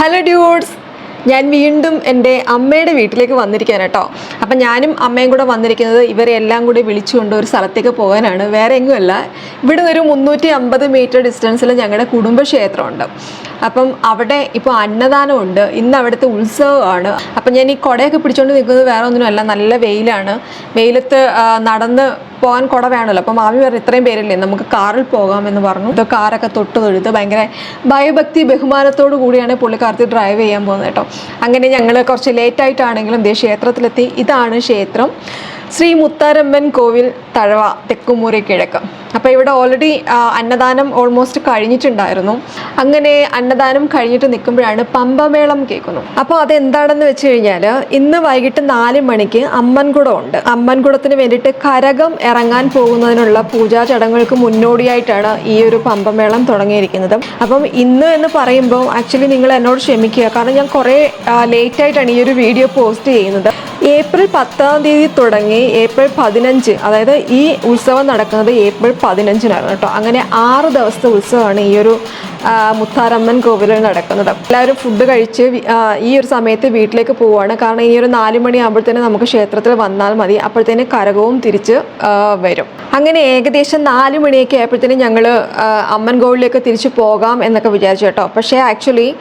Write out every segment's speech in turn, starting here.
Hello dudes ഞാൻ വീണ്ടും എന്റെ അമ്മയുടെ വീട്ടിലേക്ക് വന്നിരിക്കുകയാണ് കേട്ടോ. അപ്പം ഞാനും അമ്മയും കൂടെ വന്നിരിക്കുന്നത് ഇവരെ എല്ലാം കൂടി വിളിച്ചുകൊണ്ട് ഒരു സ്ഥലത്തേക്ക് പോകാനാണ്. വേറെ എങ്ങുമല്ല. ഇവിടെ ഒരു മുന്നൂറ്റി അമ്പത് മീറ്റർ ഡിസ്റ്റൻസിൽ ഞങ്ങളുടെ കുടുംബക്ഷേത്രമുണ്ട്. അപ്പം അവിടെ ഇപ്പോൾ അന്നദാനമുണ്ട്. ഇന്ന് അവിടുത്തെ ഉത്സവമാണ്. അപ്പം ഞാൻ ഈ കുടയൊക്കെ പിടിച്ചുകൊണ്ട് നിൽക്കുന്നത് വേറെ ഒന്നുമല്ല നല്ല വെയിലാണ്. വെയിലത്ത് നടന്ന് പോകാൻ കുട വേണമല്ലോ. അപ്പം മാമി പറഞ്ഞു ഇത്രയും പേരില്ലേ? നമുക്ക് കാറിൽ പോകാമെന്ന് പറഞ്ഞു. ഇപ്പോൾ കാറൊക്കെ തൊട്ട് തൊഴുത്ത് ഭയങ്കര ഭയഭക്തി ബഹുമാനത്തോടു കൂടിയാണ് പുള്ളിക്കാർത്തി ഡ്രൈവ് ചെയ്യാൻ പോകുന്നത് കേട്ടോ. അങ്ങനെ ഞങ്ങൾ കുറച്ച് ലേറ്റ് ആയിട്ടാണെങ്കിലും ദേ ക്ഷേത്രത്തിലെത്തി. ഇതാണ് ക്ഷേത്രം. ശ്രീ മുത്താരമ്മൻ കോവിൽ തഴവ തെക്കുമൂറി കിഴക്ക്. അപ്പോൾ ഇവിടെ ഓൾറെഡി അന്നദാനം ഓൾമോസ്റ്റ് കഴിഞ്ഞിട്ടുണ്ടായിരുന്നു. അങ്ങനെ അന്നദാനം കഴിഞ്ഞിട്ട് നിൽക്കുമ്പോഴാണ് പമ്പമേളം കേൾക്കുന്നു. അപ്പോൾ അതെന്താണെന്ന് വെച്ച് കഴിഞ്ഞാൽ ഇന്ന് വൈകിട്ട് നാല് മണിക്ക് അമ്മൻകുടം ഉണ്ട് അമ്മൻകുടത്തിന് വേണ്ടിയിട്ട് കരകം ഇറങ്ങാൻ പോകുന്നതിനുള്ള പൂജാ ചടങ്ങുകൾക്ക് മുന്നോടിയായിട്ടാണ് ഈ ഒരു പമ്പമേളം തുടങ്ങിയിരിക്കുന്നത്. അപ്പം ഇന്ന് എന്ന് പറയുമ്പോൾ ആക്ച്വലി നിങ്ങൾ എന്നോട് ക്ഷമിക്കുക. കാരണം ഞാൻ കുറേ ലേറ്റായിട്ടാണ് ഈ ഒരു വീഡിയോ പോസ്റ്റ് ചെയ്യുന്നത്. ഏപ്രിൽ പത്താം തീയതി തുടങ്ങി ഏപ്രിൽ പതിനഞ്ച് അതായത് ഈ ഉത്സവം നടക്കുന്നത് ഏപ്രിൽ പതിനഞ്ചിനായിരുന്നു കേട്ടോ. അങ്ങനെ ആറ് ദിവസത്തെ ഉത്സവമാണ് ഈ ഒരു മുത്താരമ്മൻ കോവിലിൽ നടക്കുന്നത്. എല്ലാവരും ഫുഡ് കഴിച്ച് ഈ ഒരു സമയത്ത് വീട്ടിലേക്ക് പോവുകയാണ്. കാരണം ഈ ഒരു നാല് മണി ആകുമ്പോഴത്തേനും നമുക്ക് ക്ഷേത്രത്തിൽ വന്നാൽ മതി. അപ്പോഴത്തേന് കരകവും തിരിച്ച് വരും. അങ്ങനെ ഏകദേശം നാല് മണിയൊക്കെ ആയപ്പോഴത്തേനും ഞങ്ങൾ അമ്മൻ കോവിലേക്ക് തിരിച്ചു പോകാം എന്നൊക്കെ വിചാരിച്ചു കേട്ടോ. പക്ഷേ ആക്ച്വലി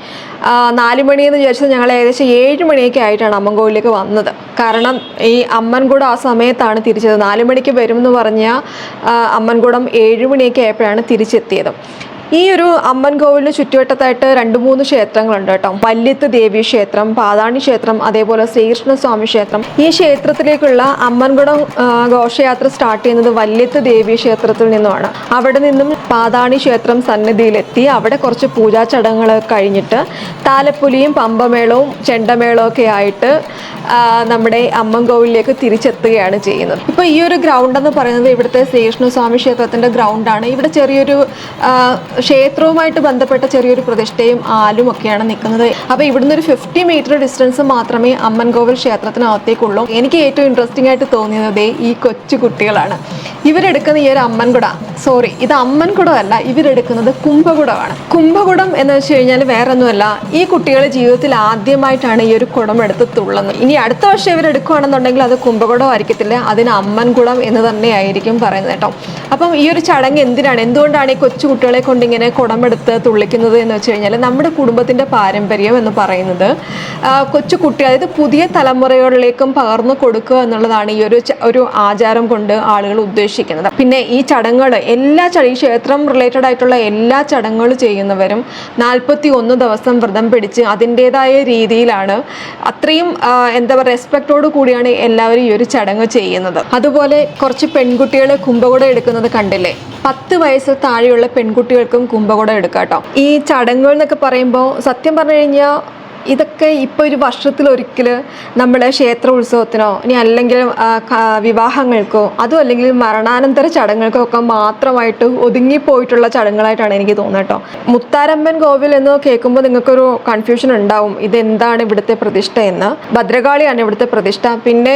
നാല് മണിയെന്ന് വിചാരിച്ചത് ഞങ്ങൾ ഏകദേശം ഏഴ് മണിയൊക്കെ ആയിട്ടാണ് അമ്മൻ കോവിലേക്ക് വന്നത്. കാരണം ഈ അമ്മൻകൂടം ആ സമയത്താണ് തിരിച്ചത്. നാല് മണിക്ക് വരുമെന്ന് പറഞ്ഞ അമ്മൻകുടം ഏഴ് മണിയൊക്കെ ആയപ്പോഴാണ് തിരിച്ചെത്തിയത്. ഈ ഒരു അമ്മൻ കോവിലിന് ചുറ്റുവട്ടത്തായിട്ട് രണ്ട് മൂന്ന് ക്ഷേത്രങ്ങളുണ്ട് കേട്ടോ. വല്യത്ത് ദേവി ക്ഷേത്രം പാതാണി ക്ഷേത്രം അതേപോലെ ശ്രീകൃഷ്ണസ്വാമി ക്ഷേത്രം. ഈ ക്ഷേത്രത്തിലേക്കുള്ള അമ്മൻകുടം ഘോഷയാത്ര സ്റ്റാർട്ട് ചെയ്യുന്നത് വല്യത്ത് ദേവി ക്ഷേത്രത്തിൽ നിന്നുമാണ്. അവിടെ നിന്നും പാതാണി ക്ഷേത്രം സന്നിധിയിലെത്തി. അവിടെ കുറച്ച് പൂജാ ചടങ്ങുകൾ കഴിഞ്ഞിട്ട് താലപ്പൊലിയും പമ്പമേളവും ചെണ്ടമേളവും ഒക്കെ ആയിട്ട് നമ്മുടെ അമ്മൻകോവിലേക്ക് തിരിച്ചെത്തുകയാണ് ചെയ്യുന്നത്. ഇപ്പോൾ ഈ ഒരു ഗ്രൗണ്ട് എന്ന് പറയുന്നത് ഇവിടുത്തെ ശ്രീകൃഷ്ണസ്വാമി ക്ഷേത്രത്തിന്റെ ഗ്രൗണ്ടാണ് ഇവിടെ ചെറിയൊരു ക്ഷേത്രവുമായിട്ട് ബന്ധപ്പെട്ട ചെറിയൊരു പ്രതിഷ്ഠയും ആലും ഒക്കെയാണ് നിൽക്കുന്നത്. അപ്പോൾ ഇവിടുന്ന് ഒരു ഫിഫ്റ്റി മീറ്റർ ഡിസ്റ്റൻസ് മാത്രമേ അമ്മൻകോവിൽ ക്ഷേത്രത്തിനകത്തേക്കുള്ളൂ. എനിക്ക് ഏറ്റവും ഇൻട്രസ്റ്റിംഗ് ആയിട്ട് തോന്നിയത് ഈ കൊച്ചു കുട്ടികളാണ്. ഇവരെടുക്കുന്ന ഈ ഒരു അമ്മൻകുട സോറി ഇത് അമ്മൻകുടമല്ല ഇവരെടുക്കുന്നത് കുംഭകുടമാണ്. കുംഭകുടം എന്ന് വെച്ച് കഴിഞ്ഞാൽ വേറെ ഒന്നുമല്ല ഈ കുട്ടികൾ ജീവിതത്തിൽ ആദ്യമായിട്ടാണ് ഈ ഒരു കുടം എടുത്ത് തുള്ളുന്നത്. ഇനി അടുത്ത വർഷം ഇവരെടുക്കുകയാണെന്നുണ്ടെങ്കിൽ അത് കുംഭകുടം ആയിരിക്കത്തില്ല അതിന് അമ്മൻകുടം എന്ന് തന്നെയായിരിക്കും പറയുന്നത് കേട്ടോ. അപ്പം ഈ ഒരു ചടങ്ങ് എന്തിനാണ്? എന്തുകൊണ്ടാണ് ഈ കൊച്ചു കുട്ടികളെ കൊണ്ട് ഇങ്ങനെ കുടമെടുത്ത് തുള്ളിക്കുന്നത് എന്ന് വെച്ച് കഴിഞ്ഞാൽ നമ്മുടെ കുടുംബത്തിന്റെ പാരമ്പര്യം എന്ന് പറയുന്നത് കൊച്ചു കുട്ടി അതായത് പുതിയ തലമുറകളിലേക്കും പകർന്നു കൊടുക്കുക എന്നുള്ളതാണ് ഈ ഒരു ഒരു ആചാരം കൊണ്ട് ആളുകൾ ഉദ്ദേശിക്കുന്നത്. പിന്നെ ഈ ചടങ്ങുകൾ എല്ലാ ഈ ക്ഷേത്രം റിലേറ്റഡ് ആയിട്ടുള്ള എല്ലാ ചടങ്ങുകൾ ചെയ്യുന്നവരും നാൽപ്പത്തി ഒന്ന് ദിവസം വ്രതം പിടിച്ച് അതിന്റെതായ രീതിയിലാണ് അത്രയും എന്താ പറയുക റെസ്പെക്റ്റോട് കൂടിയാണ് എല്ലാവരും ഈ ഒരു ചടങ്ങ് ചെയ്യുന്നത്. അതുപോലെ കുറച്ച് പെൺകുട്ടികൾ കുംഭകുടം എടുക്കുന്നത് കണ്ടില്ലേ? പത്ത് വയസ്സ് താഴെയുള്ള പെൺകുട്ടികൾക്കും കുംഭകുടം എടുക്കാം കേട്ടോ ഈ ചടങ്ങുകൾ എന്നൊക്കെ പറയുമ്പോൾ സത്യം പറഞ്ഞു കഴിഞ്ഞാൽ ഇതൊക്കെ ഇപ്പോൾ ഒരു വർഷത്തിലൊരിക്കൽ നമ്മൾ ക്ഷേത്ര ഉത്സവത്തിനോ ഇനി അല്ലെങ്കിൽ വിവാഹങ്ങൾക്കോ അതും അല്ലെങ്കിൽ മരണാനന്തര ചടങ്ങുകൾക്കോ ഒക്കെ മാത്രമായിട്ട് ഒതുങ്ങിപ്പോയിട്ടുള്ള ചടങ്ങുകളായിട്ടാണ് എനിക്ക് തോന്നുന്നത് കേട്ടോ. മുത്താരമ്മൻ കോവിൽ എന്ന് കേൾക്കുമ്പോൾ നിങ്ങൾക്കൊരു കൺഫ്യൂഷൻ ഉണ്ടാവും. ഇതെന്താണ് ഇവിടുത്തെ പ്രതിഷ്ഠ എന്ന്. ഭദ്രകാളിയാണ് ഇവിടുത്തെ പ്രതിഷ്ഠ. പിന്നെ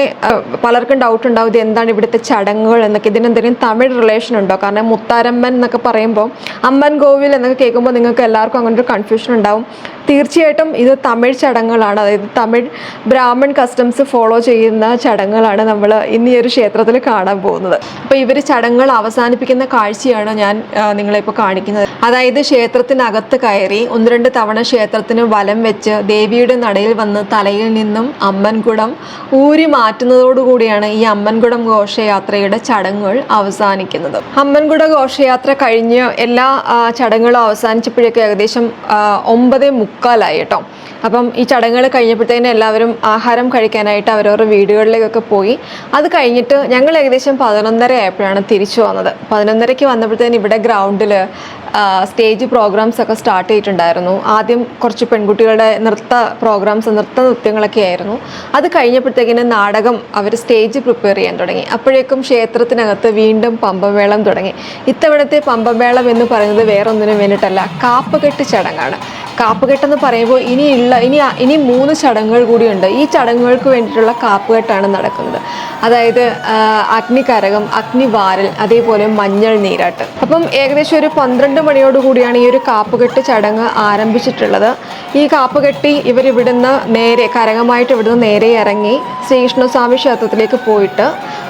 പലർക്കും ഡൗട്ട് ഉണ്ടാവും ഇത് എന്താണ് ഇവിടുത്തെ ചടങ്ങുകൾ എന്നൊക്കെ. ഇതിനെന്തെങ്കിലും തമിഴ് റിലേഷൻ ഉണ്ടോ? കാരണം മുത്താരമ്മൻ എന്നൊക്കെ പറയുമ്പോൾ അമ്മൻ കോവിൽ എന്നൊക്കെ കേൾക്കുമ്പോൾ നിങ്ങൾക്ക് എല്ലാവർക്കും അങ്ങനെ ഒരു കൺഫ്യൂഷൻ ഉണ്ടാവും. തീർച്ചയായിട്ടും ഇത് തമിഴ് ചടങ്ങുകളാണ്. അതായത് തമിഴ് ബ്രാഹ്മൺ കസ്റ്റംസ് ഫോളോ ചെയ്യുന്ന ചടങ്ങുകളാണ് നമ്മൾ ഇന്ന് ഈ ഒരു ക്ഷേത്രത്തിൽ കാണാൻ പോകുന്നത്. അപ്പോൾ ഇവർ ചടങ്ങുകൾ അവസാനിപ്പിക്കുന്ന കാഴ്ചയാണ് ഞാൻ നിങ്ങളിപ്പോൾ കാണിക്കുന്നത്. അതായത് ക്ഷേത്രത്തിനകത്ത് കയറി ഒന്ന് രണ്ട് തവണ ക്ഷേത്രത്തിന് വലം വെച്ച് ദേവിയുടെ നടയിൽ വന്ന് തലയിൽ നിന്നും അമ്മൻകുടം ഊരി മാറ്റുന്നതോടുകൂടിയാണ് ഈ അമ്മൻകുടം ഘോഷയാത്രയുടെ ചടങ്ങുകൾ അവസാനിക്കുന്നത്. അമ്മൻകുട ഘോഷയാത്ര കഴിഞ്ഞ് എല്ലാ ചടങ്ങുകളും അവസാനിച്ചപ്പോഴേക്കും ഏകദേശം ഒമ്പത് ഒമ്പതേ മുക്കാലായി കേട്ടോ. അപ്പം ഈ ചടങ്ങുകൾ കഴിഞ്ഞപ്പോഴത്തേനും എല്ലാവരും ആഹാരം കഴിക്കാനായിട്ട് അവരവരുടെ വീടുകളിലേക്കൊക്കെ പോയി. അത് കഴിഞ്ഞിട്ട് ഞങ്ങൾ ഏകദേശം പതിനൊന്നര ആയപ്പോഴാണ് തിരിച്ചു വന്നത്. പതിനൊന്നരയ്ക്ക് വന്നപ്പോഴത്തേനും ഇവിടെ ഗ്രൗണ്ടിൽ സ്റ്റേജ് പ്രോഗ്രാംസ് ഒക്കെ സ്റ്റാർട്ട് ചെയ്തിട്ടുണ്ടായിരുന്നു. ആദ്യം കുറച്ച് പെൺകുട്ടികളുടെ നൃത്ത പ്രോഗ്രാംസ് നൃത്ത നൃത്യങ്ങളൊക്കെ ആയിരുന്നു. അത് കഴിഞ്ഞപ്പോഴത്തേക്കിന് നാടകം അവർ സ്റ്റേജ് പ്രിപ്പയർ ചെയ്യാൻ തുടങ്ങി. അപ്പോഴേക്കും ക്ഷേത്രത്തിനകത്ത് വീണ്ടും പമ്പമേളം തുടങ്ങി. ഇത്തവണത്തെ പമ്പമേളം എന്ന് പറയുന്നത് വേറൊന്നിനും വേണ്ടിയിട്ടല്ല കാപ്പകെട്ട് ചടങ്ങാണ്. കാപ്പുകെട്ടെന്ന് പറയുമ്പോൾ ഇനിയുള്ള ഇനി ഇനി മൂന്ന് ചടങ്ങുകൾ കൂടിയുണ്ട്. ഈ ചടങ്ങുകൾക്ക് വേണ്ടിയിട്ടുള്ള കാപ്പുകെട്ടാണ് നടക്കുന്നത്. അതായത് അഗ്നികരകം അഗ്നിവാരൽ അതേപോലെ മഞ്ഞൾ നീരാട്ട്. അപ്പം ഏകദേശം ഒരു പന്ത്രണ്ട് മണിയോടുകൂടിയാണ് ഈ ഒരു കാപ്പുകെട്ട് ചടങ്ങ് ആരംഭിച്ചിട്ടുള്ളത്. ഈ കാപ്പുകെട്ടി ഇവരിവിടുന്ന് നേരെ കരകമായിട്ട് ഇവിടുന്ന് നേരെ ഇറങ്ങി ശ്രീകൃഷ്ണസ്വാമി ക്ഷേത്രത്തിലേക്ക് പോയിട്ട്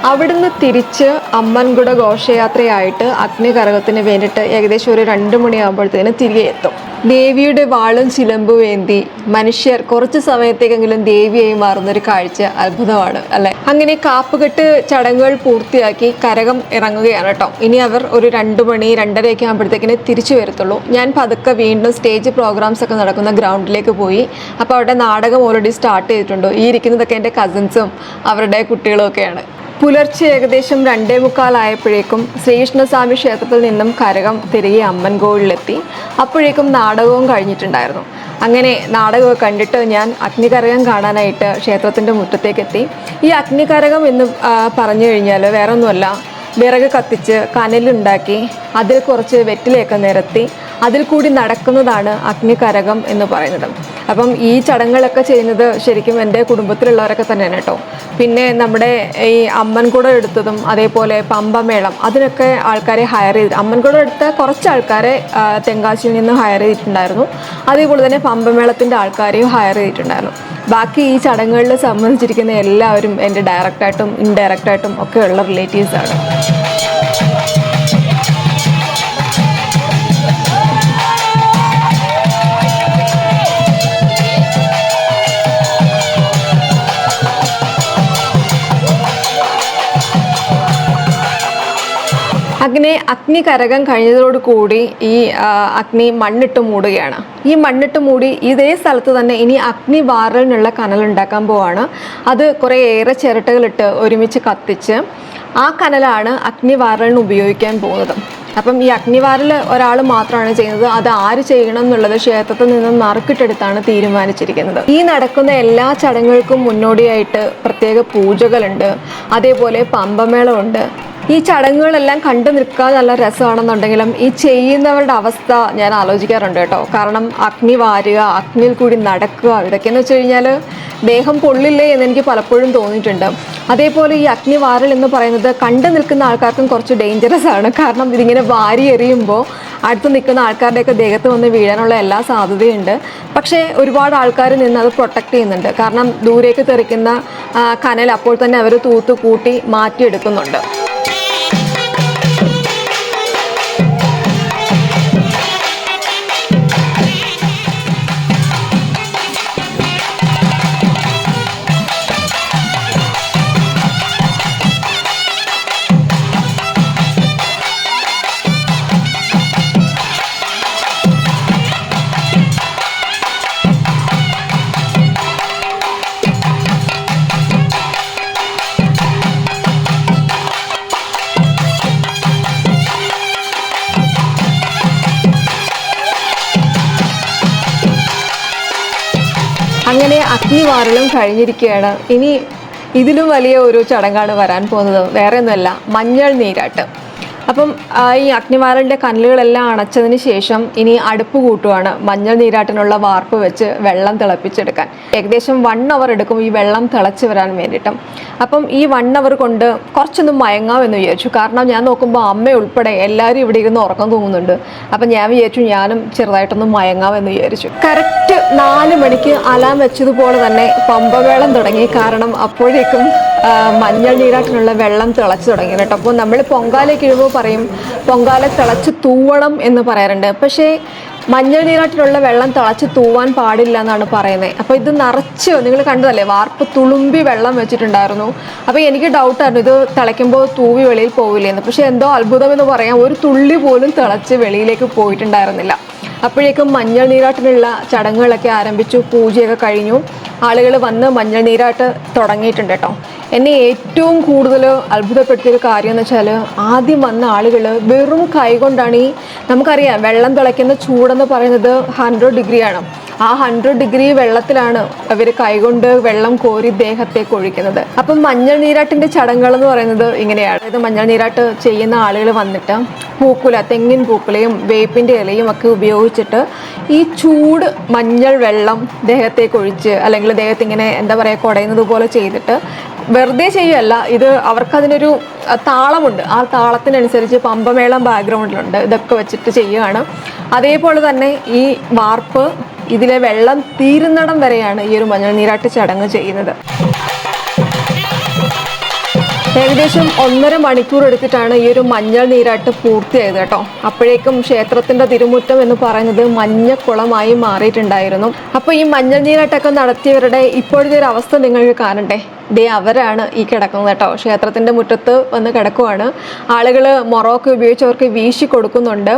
അവിടുന്ന് തിരിച്ച് അമ്മൻകുട ഘോഷയാത്രയായിട്ട് അഗ്നികരകത്തിന് വേണ്ടിയിട്ട് ഏകദേശം ഒരു രണ്ട് മണിയാകുമ്പോഴത്തേന് തിരികെ എത്തും. ദേവിയുടെ വാളും ചിലമ്പു ഏന്തി മനുഷ്യർ കുറച്ച് സമയത്തേക്കെങ്കിലും ദേവിയായി മാറുന്നൊരു കാഴ്ച അത്ഭുതമാണ് അല്ലെ? അങ്ങനെ കാപ്പുകെട്ട് ചടങ്ങുകൾ പൂർത്തിയാക്കി കരകം ഇറങ്ങുകയാണ് കേട്ടോ. ഇനി അവർ ഒരു രണ്ട് മണി രണ്ടരയൊക്കെ ആകുമ്പോഴത്തേക്കിനെ തിരിച്ചു വരത്തുള്ളൂ. ഞാൻ പതുക്കെ വീണ്ടും സ്റ്റേജ് പ്രോഗ്രാംസ് ഒക്കെ നടക്കുന്ന ഗ്രൗണ്ടിലേക്ക് പോയി. അപ്പോൾ അവിടെ നാടകം ഓൾറെഡി സ്റ്റാർട്ട് ചെയ്തിട്ടുണ്ട്. ഈ ഇരിക്കുന്നതൊക്കെ എന്റെ കസിൻസും അവരുടെ കുട്ടികളും ഒക്കെയാണ്. പുലർച്ചെ ഏകദേശം രണ്ടേ മുക്കാലായപ്പോഴേക്കും ശ്രീകൃഷ്ണസ്വാമി ക്ഷേത്രത്തിൽ നിന്നും കരകം തിരികെ അമ്മൻകോവിലെത്തി അപ്പോഴേക്കും നാടകവും കഴിഞ്ഞിട്ടുണ്ടായിരുന്നു. അങ്ങനെ നാടകമൊക്കെ കണ്ടിട്ട് ഞാൻ അഗ്നികരകം കാണാനായിട്ട് ക്ഷേത്രത്തിന്റെ മുറ്റത്തേക്കെത്തി. ഈ അഗ്നികരകം എന്ന് പറഞ്ഞു കഴിഞ്ഞാൽ വേറെ ഒന്നുമല്ല വിറക് കത്തിച്ച് കനലുണ്ടാക്കി അതിൽ കുറച്ച് വെറ്റിലയൊക്കെ നിരത്തി അതിൽ കൂടി നടക്കുന്നതാണ് അഗ്നികരകം എന്ന് പറയുന്നത്. അപ്പം ഈ ചടങ്ങുകളൊക്കെ ചെയ്യുന്നത് ശരിക്കും എന്റെ കുടുംബത്തിലുള്ളവരൊക്കെ തന്നെയാണ് കേട്ടോ. പിന്നെ നമ്മുടെ ഈ അമ്മൻകുടം എടുത്തതും അതേപോലെ പമ്പമേളം അതിനൊക്കെ ആൾക്കാരെ ഹയർ ചെയ്ത് അമ്മൻകുടം എടുത്ത കുറച്ച് ആൾക്കാരെ തെങ്കാശിയിൽ നിന്ന് ഹയർ ചെയ്തിട്ടുണ്ടായിരുന്നു. അതേപോലെ തന്നെ പമ്പമേളത്തിന്റെ ആൾക്കാരെയും ഹയർ ചെയ്തിട്ടുണ്ടായിരുന്നു. ബാക്കി ഈ ചടങ്ങുകളിൽ സംബന്ധിച്ചിരിക്കുന്ന എല്ലാവരും എന്റെ ഡയറക്റ്റായിട്ടും ഇൻഡയറക്റ്റായിട്ടും ഒക്കെ ഉള്ള റിലേറ്റീവ്സാണ് അഗ്നി അഗ്നി കരകം കഴിഞ്ഞതോടുകൂടി ഈ അഗ്നി മണ്ണിട്ട് മൂടുകയാണ്. ഈ മണ്ണിട്ട് മൂടി ഇതേ സ്ഥലത്ത് തന്നെ ഇനി അഗ്നി വാറലിനുള്ള കനൽ ഉണ്ടാക്കാൻ പോവാണ്. അത് കുറേ ഏറെ ചിരട്ടകളിട്ട് ഒരുമിച്ച് കത്തിച്ച് ആ കനലാണ് അഗ്നി വാറലിന് ഉപയോഗിക്കാൻ പോകുന്നത്. അപ്പം ഈ അഗ്നിവാറിൽ ഒരാൾ മാത്രമാണ് ചെയ്യുന്നത്. അത് ആര് ചെയ്യണം എന്നുള്ളത് ക്ഷേത്രത്തിൽ നിന്നും നറുക്കിട്ടെടുത്താണ് തീരുമാനിച്ചിരിക്കുന്നത്. ഈ നടക്കുന്ന എല്ലാ ചടങ്ങുകൾക്കും മുന്നോടിയായിട്ട് പ്രത്യേക പൂജകളുണ്ട്. അതേപോലെ പമ്പമേളമുണ്ട് ഈ ചടങ്ങുകളെല്ലാം കണ്ടു നിൽക്കാൻ നല്ല രസമാണെന്നുണ്ടെങ്കിലും ഈ ചെയ്യുന്നവരുടെ അവസ്ഥ ഞാൻ ആലോചിക്കാറുണ്ട് കേട്ടോ. കാരണം അഗ്നി വാരുക അഗ്നിയിൽ കൂടി നടക്കുക ഇതൊക്കെയെന്ന് വെച്ച് കഴിഞ്ഞാൽ ദേഹം പൊള്ളില്ലേ എന്ന് എനിക്ക് പലപ്പോഴും തോന്നിയിട്ടുണ്ട്. അതേപോലെ ഈ അഗ്നി വാരൽ എന്ന് പറയുന്നത് കണ്ടു നിൽക്കുന്ന ആൾക്കാർക്കും കുറച്ച് ഡേഞ്ചറസ് ആണ്. കാരണം ഇതിങ്ങനെ വാരി എറിയുമ്പോൾ അടുത്ത് നിൽക്കുന്ന ആൾക്കാരുടെയൊക്കെ ദേഹത്ത് വന്ന് വീഴാനുള്ള എല്ലാ സാധ്യതയുണ്ട്. പക്ഷേ ഒരുപാട് ആൾക്കാർ നിന്ന് അത് പ്രൊട്ടക്റ്റ് ചെയ്യുന്നുണ്ട്. കാരണം ദൂരേക്ക് തെറിക്കുന്ന കനൽ അപ്പോൾ തന്നെ അവർ തൂത്ത് കൂട്ടി മാറ്റിയെടുക്കുന്നുണ്ട്. അങ്ങനെ കഴിഞ്ഞിരിക്കുകയാണ്. ഇനി ഇതിലും വലിയ ഒരു ചടങ്ങാണ് വരാൻ പോകുന്നത്. വേറെ ഒന്നുമല്ല മഞ്ഞൾ നീരാട്ട്. അപ്പം ഈ അഗ്നിവാരലിന്റെ കനലുകളെല്ലാം അണച്ചതിന് ശേഷം ഇനി അടുപ്പ് കൂട്ടുവാണ് മഞ്ഞൾ നീരാട്ടിനുള്ള വാർപ്പ് വെച്ച് വെള്ളം തിളപ്പിച്ചെടുക്കാൻ. ഏകദേശം വൺ അവർ എടുക്കും ഈ വെള്ളം തിളച്ച് വരാൻ വേണ്ടിയിട്ടും. അപ്പം ഈ വൺ അവർ കൊണ്ട് കുറച്ചൊന്നും മയങ്ങാമെന്ന് വിചാരിച്ചു. കാരണം ഞാൻ നോക്കുമ്പോൾ അമ്മ ഉൾപ്പെടെ എല്ലാവരും ഇവിടെ ഇരുന്ന് ഉറക്കം തൂങ്ങുന്നുണ്ട്. അപ്പം ഞാൻ വിചാരിച്ചു ഞാനും ചെറുതായിട്ടൊന്ന് മയങ്ങാമെന്ന് വിചാരിച്ചു. കറക്റ്റ് നാല് മണിക്ക് അലാം വെച്ചതുപോലെ തന്നെ പമ്പവേളം തുടങ്ങി. കാരണം അപ്പോഴേക്കും മഞ്ഞൾ നീരാട്ടിനുള്ള വെള്ളം തിളച്ച് തുടങ്ങി കേട്ടോ. അപ്പോൾ നമ്മൾ പൊങ്കാലയ്ക്ക് ഇടുമ്പോൾ പറയും പൊങ്കാല തിളച്ച് തൂവണം എന്ന് പറയാറുണ്ട്. പക്ഷേ മഞ്ഞൾ നീരാട്ടിലുള്ള വെള്ളം തിളച്ച് തൂവാൻ പാടില്ല എന്നാണ് പറയുന്നത്. അപ്പോൾ ഇത് നിറച്ച് നിങ്ങൾ കണ്ടതല്ലേ വാർപ്പ് തുളുമ്പി വെള്ളം വെച്ചിട്ടുണ്ടായിരുന്നു. അപ്പോൾ എനിക്ക് ഡൗട്ടായിരുന്നു ഇത് തിളയ്ക്കുമ്പോൾ തൂവി വെളിയിൽ പോവില്ലെന്ന്. പക്ഷേ എന്തോ അത്ഭുതം എന്ന് പറയാം ഒരു തുള്ളി പോലും തിളച്ച് വെളിയിലേക്ക് പോയിട്ടുണ്ടായിരുന്നില്ല. അപ്പോഴേക്കും മഞ്ഞൾ നീരാട്ടിനുള്ള ചടങ്ങുകളൊക്കെ ആരംഭിച്ചു പൂജയൊക്കെ കഴിഞ്ഞു. ആളുകൾ വന്ന് മഞ്ഞൾ നീരാട്ട് തുടങ്ങിയിട്ടുണ്ട് കേട്ടോ. എന്നെ ഏറ്റവും കൂടുതൽ അത്ഭുതപ്പെടുത്തിയൊരു കാര്യം എന്ന് വെച്ചാൽ ആദ്യം വന്ന ആളുകൾ വെറും കൈകൊണ്ടാണ് ഈ നമുക്കറിയാം വെള്ളം തിളയ്ക്കുന്ന ചൂടെന്ന് പറയുന്നത് ഹൺഡ്രഡ് ഡിഗ്രിയാണ് ആ ഹൺഡ്രഡ് ഡിഗ്രി വെള്ളത്തിലാണ് അവർ കൈകൊണ്ട് വെള്ളം കോരി ദേഹത്തേക്ക് ഒഴിക്കുന്നത്. അപ്പം മഞ്ഞൾ നീരാട്ടിന്റെ ചടങ്ങുകൾ എന്ന് പറയുന്നത് ഇങ്ങനെയാണ്. അതായത് മഞ്ഞൾ നീരാട്ട് ചെയ്യുന്ന ആളുകൾ വന്നിട്ട് പൂക്കുല തെങ്ങിൻ പൂക്കുലയും വേപ്പിന്റെ ഇലയും ഒക്കെ ഉപയോഗിച്ചിട്ട് ഈ ചൂട് മഞ്ഞൾ വെള്ളം ദേഹത്തേക്ക് ഒഴിച്ച് അല്ലെങ്കിൽ ദേഹത്ത് ഇങ്ങനെ എന്താ പറയുക കുടയുന്നത് പോലെ ചെയ്തിട്ട് വെറുതെ ചെയ്യുകയല്ല ഇത് അവർക്കതിനൊരു താളമുണ്ട്. ആ താളത്തിനനുസരിച്ച് പമ്പമേളം ബാക്ക്ഗ്രൗണ്ടിലുണ്ട് ഇതൊക്കെ വെച്ചിട്ട് ചെയ്യുകയാണ് അതേപോലെ തന്നെ ഈ വാർപ്പ് ഇതിലെ വെള്ളം തീരുന്നിടം വരെയാണ് ഈ ഒരു മഞ്ഞൾ നീരാട്ട് ചടങ്ങ് ചെയ്യുന്നത്. ഏകദേശം ഒന്നര മണിക്കൂർ എടുത്തിട്ടാണ് ഈ ഒരു മഞ്ഞൾ നീരാട്ട് പൂർത്തിയായത് കേട്ടോ. അപ്പോഴേക്കും ക്ഷേത്രത്തിന്റെ തിരുമുറ്റം എന്ന് പറയുന്നത് മഞ്ഞക്കുളമായി മാറിയിട്ടുണ്ടായിരുന്നു. അപ്പോൾ ഈ മഞ്ഞൾ നീരാട്ടൊക്കെ നടത്തിയവരുടെ ഇപ്പോഴത്തെ ഒരു അവസ്ഥ നിങ്ങൾക്ക് കാണണ്ടേ? ദേ അവരാണ് ഈ കിടക്കുന്നത് കേട്ടോ. ക്ഷേത്രത്തിന്റെ മുറ്റത്ത് വന്ന് കിടക്കുവാണ്. ആളുകൾ മൊറോക്ക് ഉപയോഗിച്ചവർക്ക് വീശി കൊടുക്കുന്നുണ്ട്.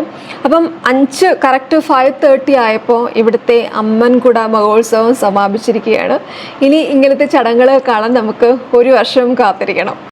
അപ്പം അഞ്ച് കറക്റ്റ് ഫൈവ് തേർട്ടി ആയപ്പോൾ ഇവിടുത്തെ അമ്മൻകുട മഹോത്സവം സമാപിച്ചിരിക്കുകയാണ്. ഇനി ഇങ്ങനത്തെ ചടങ്ങുകൾ കാണാൻ നമുക്ക് ഒരു വർഷം കാത്തിരിക്കണം.